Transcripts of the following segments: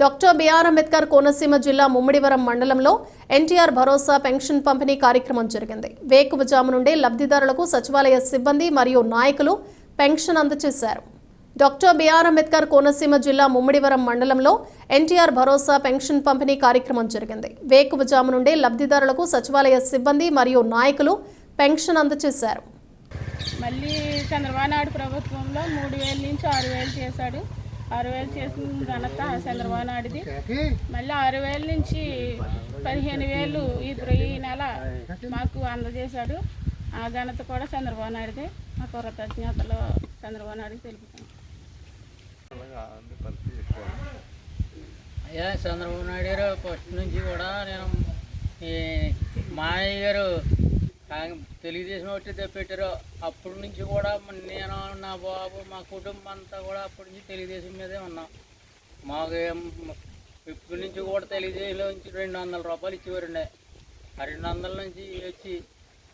Doctor BR Ambedkar Konaseema జిల్లా ముమ్మిడివరం మండలంలో ఎన్టీఆర్ భరోసా pension పంపిణీ కార్యక్రమం జరిగింది. వేకువజాము నుండి లబ్ధిదారులకు సచివాలయ సిబ్బంది మరియు నాయకులు పెన్షన్ అందజేశారు. డాక్టర్ బిఆర్ అంబేద్కర్ కోనసీమ జిల్లా ముమ్మిడివరం మండలంలో ఎన్టీఆర్ భరోసా పెన్షన్ పంపిణీ కార్యక్రమం జరిగింది. వేకువజాము నుండే లబ్ధిదారులకు సచివాలయ సిబ్బంది మరియు నాయకులు పెన్షన్ అందజేశారు. మళ్ళీ చంద్రబాబు నాయుడు ప్రభుత్వంలో మూడు వేల నుంచి ఆరు వేలు చేశాడు. ఆరు వేలు చేసిన ఘనత చంద్రబాబు నాయుడుది. మళ్ళీ ఆరు వేల నుంచి పదిహేను వేలు ఇప్పుడు ఈ నెల మాకు అందజేశాడు. ఆ ఘనత కూడా చంద్రబాబు నాయుడుదే. మా కృతజ్ఞతలు చంద్రబాబు నాయుడుకి తెలుపుతాం. అయ్యా చంద్రబాబు నాయుడు గారు ఫస్ట్ నుంచి కూడా నేను ఈ మామయ్య గారు కాంగ్- తెలుగుదేశం ఒకటి పెట్టారు అప్పటి నుంచి కూడా నేను నా బాబు మా కుటుంబం అంతా కూడా అప్పటి నుంచి తెలుగుదేశం మీదే ఉన్నాం. మాకు ఇప్పటి నుంచి కూడా తెలుగుదేశంలో నుంచి రెండు వందల రూపాయలు ఇచ్చేవారండి ఆ రెండు వందల నుంచి వచ్చి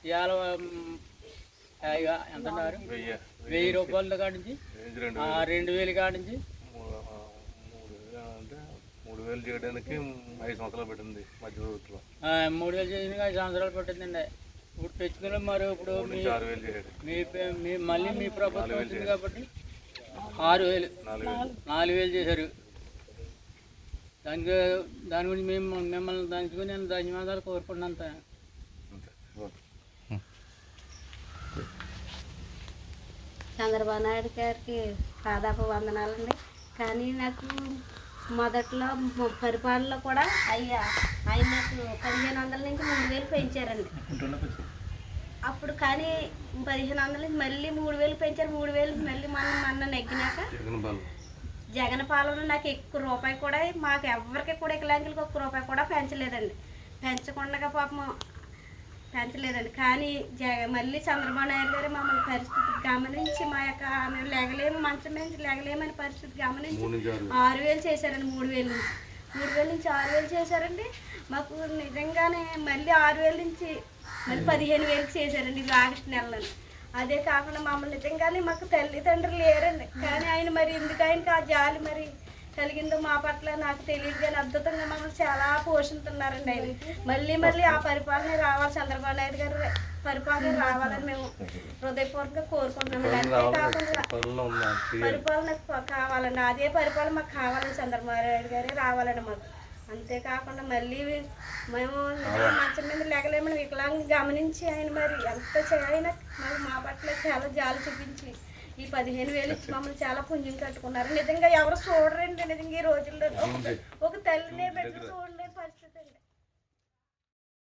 ఇవాళ ఎంత వెయ్యి రూపాయల కాడి నుంచి? ఆ, రెండు వేలు కాడి నుంచి? మూడు వేలు చేయడానికి ఐదు సంవత్సరాలు పెట్టింది మధ్య ప్రభుత్వం మూడు వేలు చేసిన ఐదు సంవత్సరాలు పట్టిందండి. ఇప్పుడు తెచ్చుకుని మరి ఇప్పుడు మీ మళ్ళీ మీ ప్రభుత్వం వచ్చింది కాబట్టి ఆరు వేలు. నాలుగు వేలు. చేశారు. దానికి దాని గురించి మేము మిమ్మల్ని దానికి నేను ధన్యవాదాలు కోరుకున్నంత అంతే. చంద్రబాబు నాయుడు గారికి దాదాపు వందనాలండి. కానీ నాకు మొదట్లో పరిపాలనలో కూడా అయ్యా ఆయన నాకు పదిహేను వందల నుంచి మూడు వేలు పెంచారండి అప్పుడు కానీ పదిహేను వందల నుంచి మళ్ళీ మూడు వేలు పెంచారు మూడు వేలు మళ్ళీ మన మన నెగ్గినాక జగన్ పాలన నాకు ఎక్కువ రూపాయి కూడా మాకు ఎవరికి కూడా వికలాంగులకు ఒక్క రూపాయి కూడా పెంచలేదండి. పెంచకుండా పాపం పెంచలేదండి. కానీ జగ మళ్ళీ చంద్రబాబు నాయుడు గారు మమ్మల్ని పరిస్థితి గమనించి మా యొక్క మేము లేగలేము మంచం నుంచి లేగలేమని పరిస్థితి గమనించి ఆరు వేలు చేశారండి మూడు వేలు నుంచి. మూడు వేల నుంచి ఆరు వేలు చేశారండి. మాకు నిజంగానే మళ్ళీ ఆరు వేల నుంచి మళ్ళీ పదిహేను వేలకు చేశారండి ఇది ఆగస్టు నెలలో. అదే కాకుండా మమ్మల్ని నిజంగానే మాకు తల్లిదండ్రులు లేరండి. కానీ ఆయన మరి ఎందుకు ఆయనకి ఆ జాలి మరి? కలిగిందో మా పట్ల నాకు తెలియదు కానీ అద్భుతంగా మమ్మల్ని చాలా పోషిస్తున్నారండి ఆయన. మళ్ళీ మళ్ళీ ఆ పరిపాలన రావాలి. చంద్రబాబు నాయుడు గారు పరిపాలన రావాలని మేము హృదయపూర్వకంగా కోరుకుంటున్నాం అంతే కాకుండా పరిపాలన కావాలండి. అదే పరిపాలన మాకు కావాలని చంద్రబాబు నాయుడు గారే రావాలండి మాకు. అంతేకాకుండా మళ్ళీ మేము మంచం మీద లేకలేమని వికలాంగ గమనించి ఆయన మరి ఎంత చేయాలి? మరి మా పట్ల చాలా జాలి చూపించి ఈ పదిహేను వేలు ఇచ్చి మమ్మల్ని చాలా పుణ్యం కట్టుకున్నారు. నిజంగా ఎవరు చూడరండి నిజంగా ఈ రోజుల్లో. ఒక- తల్లినే పెట్టి చూడ